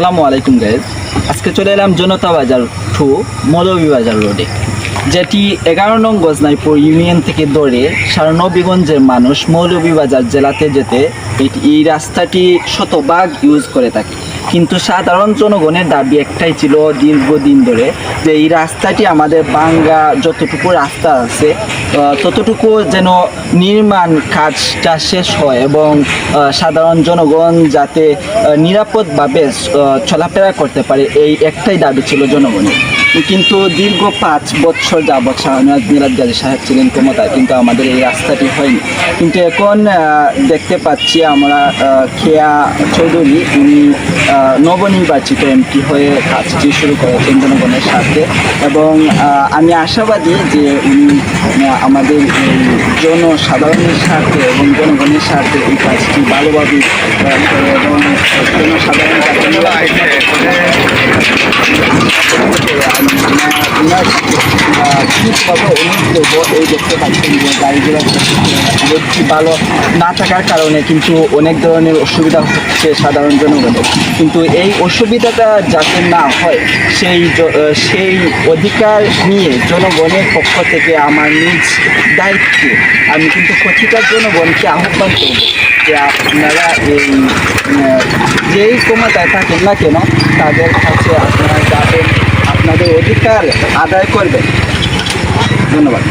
আসসালামু আলাইকুম গাইজ আজকে চলে এলাম জনতা বাজার টু মৌলভীবাজার রোডে, যেটি এগারো নং গজনাইপুর ইউনিয়ন থেকে দৌড়ে সারনবীগঞ্জের মানুষ মৌলভীবাজার জেলাতে যেতে এই রাস্তাটি শতভাগ ইউজ করে থাকে। কিন্তু সাধারণ জনগণের দাবি একটাই ছিল দীর্ঘদিন ধরে যে এই রাস্তাটি আমাদের বাংলা যতটুকু রাস্তা আছে ততটুকু যেন নির্মাণ কাজটা শেষ হয় এবং সাধারণ জনগণ যাতে নিরাপদভাবে চলাফেরা করতে পারে, এই একটাই দাবি ছিল জনগণের। কিন্তু দীর্ঘ পাঁচ বছর যাবৎ শাহনাজ মিরাজ গাজী সাহেব ছিলেন ক্ষমতায়, কিন্তু আমাদের এই রাস্তাটি হয়নি। কিন্তু এখন দেখতে পাচ্ছি আমরা খেয়া চৌধুরী, উনি নবনির্বাচিত এমপি হয়ে কাজটি শুরু করেছেন জনগণের সাথে এবং আমি আশাবাদী যে উনি আমাদের জনসাধারণের স্বার্থে এবং জনগণের স্বার্থে এই কাজটি ভালোভাবে আহ, করে এবং জনসাধারণ যাতে দেখতে পাচ্ছেন যে গাড়িগুলো ভালো না থাকার কারণে কিন্তু অনেক ধরনের অসুবিধা হচ্ছে সাধারণ জনগণের কিন্তু এই অসুবিধাটা যাতে না হয় সেই সেই অধিকার নিয়ে জনগণের পক্ষ থেকে আমার নিজ দায়িত্বে আমি কিন্তু প্রতিটা জনগণকে আহ্বান করব যে আপনারা এই যেই ক্ষমতায় থাকেন না কেন তাদের কাছে আপনারা যাবেন আপনাদের অধিকার আদায় করবেন ধন্যবাদ।